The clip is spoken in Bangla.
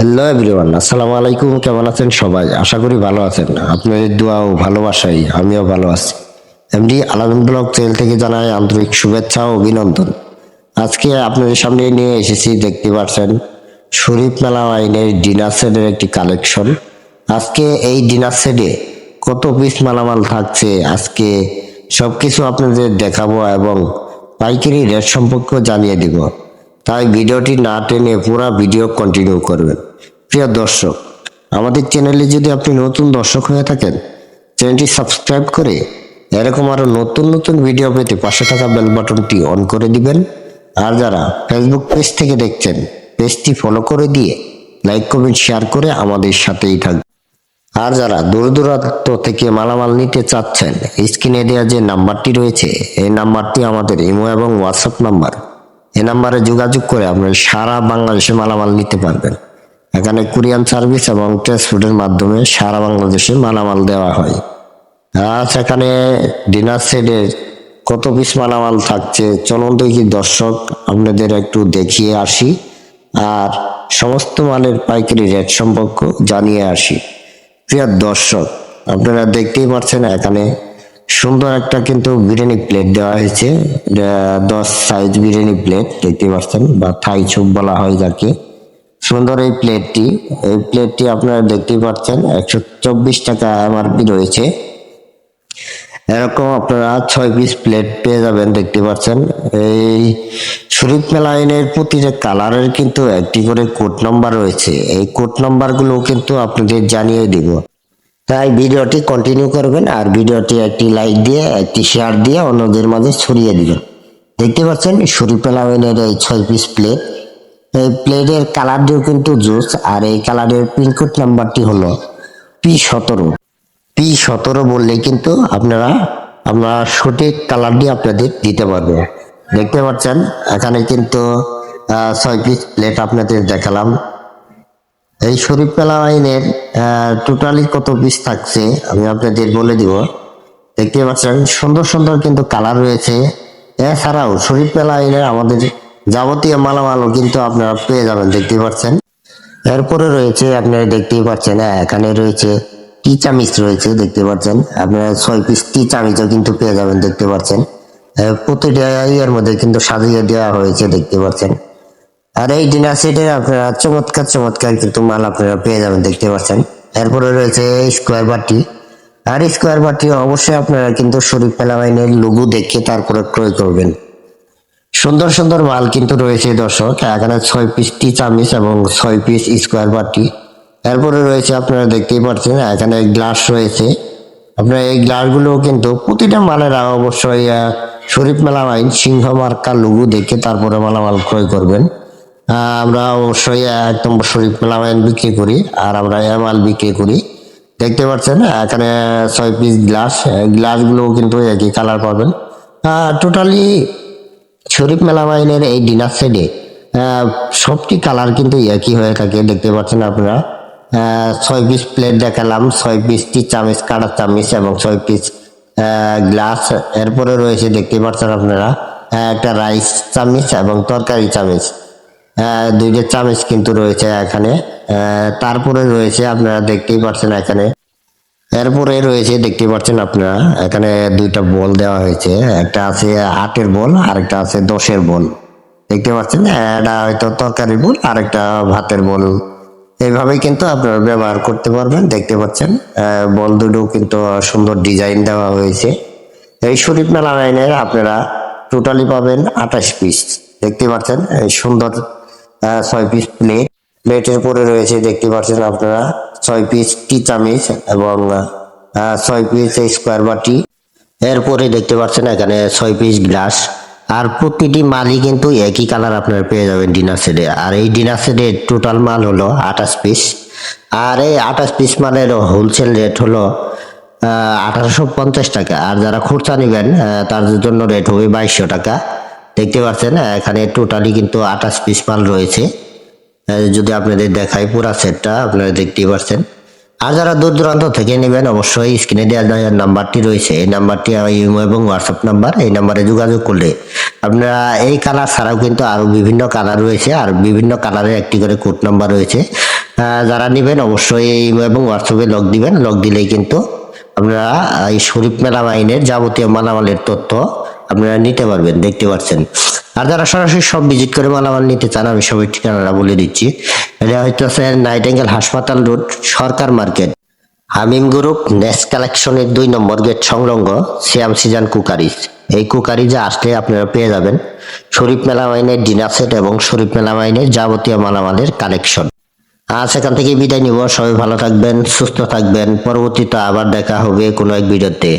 হ্যালো এভরিওয়ান, আসসালামু আলাইকুম, কেমন আছেন সবাই? আশা করি ভালো আছেন। আপনাদের দোয়া ও ভালোবাসাই আমিও ভালো আছি। এমডি আলামিন ব্লগ চ্যানেল থেকে জানাই আন্তরিক শুভেচ্ছা ও অভিনন্দন। আজকে আপনাদের সামনে নিয়ে এসেছি, দেখতে পাচ্ছেন, শরীফ মেলা আইনের ডিনার সেটের একটি কালেকশন। আজকে এই ডিনার সেটে কত পিস মালামাল থাকছে, আজকে সবকিছু আপনাদের দেখাবো এবং পাইকারি রেট সম্পর্কে জানিয়ে দিব। তাই ভিডিওটি না টেনে পুরো ভিডিও কন্টিনিউ করবেন। প্রিয় দর্শক, আমাদের চ্যানেলে যদি আপনি নতুন দর্শক হয়ে থাকেন চ্যানেলটি সাবস্ক্রাইব করে এরকম আরও নতুন নতুন ভিডিও পেতে পাশে থাকা বেল বাটনটি অন করে দিবেন। আর যারা ফেসবুক পেজ থেকে দেখছেন পেজটি ফলো করে দিয়ে লাইক কমেন্ট শেয়ার করে আমাদের সাথেই থাকবেন। আর যারা দূর দূরান্ত থেকে মালামাল নিতে চাচ্ছেন স্ক্রিনে দেওয়া যে নাম্বারটি রয়েছে, এই নাম্বারটি আমাদের ইমো এবং হোয়াটসঅ্যাপ নাম্বার এই নাম্বারে যোগাযোগ করে আপনারা সারা বাংলাদেশে মালামাল নিতে পারবেন। এখানে কুরিয়ান সার্ভিস এবং ট্রান্সপোর্টের মাধ্যমে সারা বাংলাদেশে মালামাল দেওয়া হয়। আর সেখানে ডিনার সেটের কত পিস মালামাল থাকছে চলুন দেখি দর্শক, আপনাদের একটু দেখিয়ে আসি। আর সমস্ত মালের পাইকারি রেট সম্পর্ক জানিয়ে আসি। প্রিয় দর্শক, আপনারা দেখতেই পাচ্ছেন এখানে সুন্দর একটা কিন্তু বিরিয়ানি প্লেট দেওয়া হয়েছে। দশ সাইজ বিরিয়ানি প্লেট দেখতে পাচ্ছেন, বা থাই চুপ বলা হয় যাকে। সুন্দর এই প্লেটটি এই প্লেটটি আপনারা দেখতেই পাচ্ছেন, একশো চব্বিশ টাকা এমআরপি রয়েছে। এরকম আপনারা ছয় পিস প্লেট পেয়ে যাবেন, দেখতে পাচ্ছেন। এই শরীফ মেলা আইনের প্রতিটা কালারের কিন্তু একটি করে কোড নাম্বার রয়েছে। এই কোড নাম্বারগুলো কিন্তু আপনাদের জানিয়ে দিব। তাই ভিডিওটি কন্টিনিউ করবেন আর ভিডিওটি একটি লাইক দিয়ে, একটি শেয়ার দিয়ে অন্যদের মাঝে ছড়িয়ে দিবেন। দেখতে পাচ্ছেন শরীফ মেলা আইনের এই ছয় পিস প্লেট এই প্লেটের কালারটিও কিন্তু জুস, আর এই কালারের পিনকোড নাম্বারটি হলো পি সতেরো। পি সতেরো বললে কিন্তু আপনারা, আমরা সঠিক কালারটি আপনাদের দিতে পারবে। দেখতে পাচ্ছেন, এখানে কিন্তু ছয় পিস প্লেট আপনাদের দেখালাম। এই শরীফ মেলা আইনের টোটালি কত পিস থাকছে, আমি আপনাদের বলে দিব। দেখতে পাচ্ছেন, সুন্দর সুন্দর কিন্তু কালার রয়েছে। এছাড়াও শরীফ মেলা আইনের আমাদের যাবতীয় মালামালও কিন্তু আপনারা পেয়ে যাবেন দেখতে পাচ্ছেন। এরপরে রয়েছে আপনারা দেখতেই পাচ্ছেন হ্যাঁ, এখানে রয়েছে টি চামিচ রয়েছে দেখতে পাচ্ছেন। আপনারা ছয় পিস টি চামিচও কিন্তু পেয়ে যাবেন দেখতে পাচ্ছেন। প্রতিটা ইয়ের মধ্যে কিন্তু সাজিয়ে দেওয়া হয়েছে দেখতে পাচ্ছেন। আর এই ডিনার সেটে আপনারা চমৎকার চমৎকার কিন্তু মাল আপনারা পেয়ে যাবেন দেখতে পাচ্ছেন। এরপরে রয়েছে স্কোয়ার বাটি। আর স্কোয়ার বাটি অবশ্যই আপনারা কিন্তু শরীফ পেলামাইনের লঘু দেখে তারপরে ক্রয় করবেন। সুন্দর সুন্দর মাল কিন্তু রয়েছে, দর্শক। এখানে ছয় পিস টি চামিচ এবং ছয় পিস স্কোয়ার বাটি। এরপরে রয়েছে, আপনারা দেখতেই পাচ্ছেন, এখানে গ্লাস রয়েছে। আপনার এই গ্লাসগুলো কিন্তু প্রতিটা মালের অবশ্যই শরীফ মেলা আইন সিংহ মার্কা, লুগু দেখে তারপরে মালামাল ক্রয় করবেন। আমরা অবশ্যই একদম শরীফ মেলা আইন বিক্রি করি, আর আমরা এ মাল বিক্রি করি। দেখতে পাচ্ছেন, এখানে ছয় পিস গ্লাস গ্লাসগুলো কিন্তু একই কালার পাবেন। টোটালি শরীফ মেলা মাইনের এই ডিনার সেটে সবটি কালার কিন্তু একই হয়ে থাকে, দেখতে পাচ্ছেন আপনারা। ছয় পিস প্লেট দেখালাম, ছয় পিসটি চামিচ, কাটা চামিচ এবং ছয় পিস গ্লাস এরপরে রয়েছে, দেখতে পাচ্ছেন আপনারা একটা রাইস চামিচ এবং তরকারি চামিচ। দুইটা চামিচ কিন্তু রয়েছে এখানে। তারপরে রয়েছে, আপনারা দেখতেই পাচ্ছেন এখানে এরপরে রয়েছে, দেখতে পাচ্ছেন আপনারা, এখানে দুইটা বল দেওয়া হয়েছে। একটা আছে আটের বল আর একটা আছে দশের বল। দেখতে পাচ্ছেন, এটা হয়তো তরকারির বল আর একটা ভাতের বল। এইভাবেই কিন্তু আপনারা ব্যবহার করতে পারবেন, দেখতে পাচ্ছেন বল দুটো কিন্তু সুন্দর ডিজাইন দেওয়া হয়েছে। এই শরীফ মেলা লাইনের আপনারা টোটালি পাবেন আঠাশ পিস। দেখতে পাচ্ছেন সুন্দর ছয় পিস প্লেট। প্লেটের পরে রয়েছে, দেখতে পাচ্ছেন আপনারা, ছয় পিস টি চামিচ এবং ছয় পিস স্কোয়ার বাটি এরপরে দেখতে পাচ্ছেন এখানে ছয় পিস গ্লাস আর প্রতিটি মালই কিন্তু একই কালার আপনারা পেয়ে যাবেন ডিনার সেটে আর এই ডিনার সেটের টোটাল মাল হলো আঠাশ পিস আর এই আঠাশ পিস মালের হোলসেল রেট হলো আঠারোশো পঞ্চাশ টাকা। আর যারা খুচরা নেবেন তার জন্য রেট হবে বাইশশো টাকা। দেখতে পাচ্ছেন, এখানে টোটালি কিন্তু আঠাশ পিস মাল রয়েছে। যদি আপনাদের দেখাই পুরা সেটটা আপনারা দেখতেই পারছেন। আর যারা দূর দূরান্ত থেকে নেবেন, অবশ্যই স্ক্রিনে দেওয়া নাম্বারটি রয়েছে। এই নাম্বারটি ইমো এবং হোয়াটসঅ্যাপ নাম্বার এই নাম্বারে যোগাযোগ করলে আপনারা এই কালার ছাড়াও কিন্তু আরও বিভিন্ন কালার রয়েছে আর বিভিন্ন কালারের একটি করে কোড নাম্বার রয়েছে। যারা নেবেন, অবশ্যই ইমো এবং হোয়াটসঅ্যাপে লগ দিবেন। লগ দিলেই কিন্তু আপনারা এই শরীফ মেলা মাইনের যাবতীয় মালামালের তথ্য আপনারা নিতে পারবেন, দেখতে পাচ্ছেন। আর যারা সরাসরি সব ভিজিট করে মালামাল নিতে চান, আমি সবাই ঠিকানাটা বলে দিচ্ছি। এটা হয়তো আছে নাইটেঙ্গেল হাসপাতাল road, Sarkar market. Hamim group, next কালেকশনের দুই নম্বর গেট সংলগ্ন সিয়াম সিজান কুকারিজ। এই কুকারিজে আসলে আপনারা পেয়ে যাবেন শরীফ মেলা মাইনের ডিনার সেট এবং শরীফ মেলা মাইনের যাবতীয় মালামালের কালেকশন। আজ এখান থেকে বিদায় নিব। সবাই ভালো থাকবেন, সুস্থ থাকবেন। পরবর্তীতে আবার দেখা হবে কোনো এক ভিডিওতে।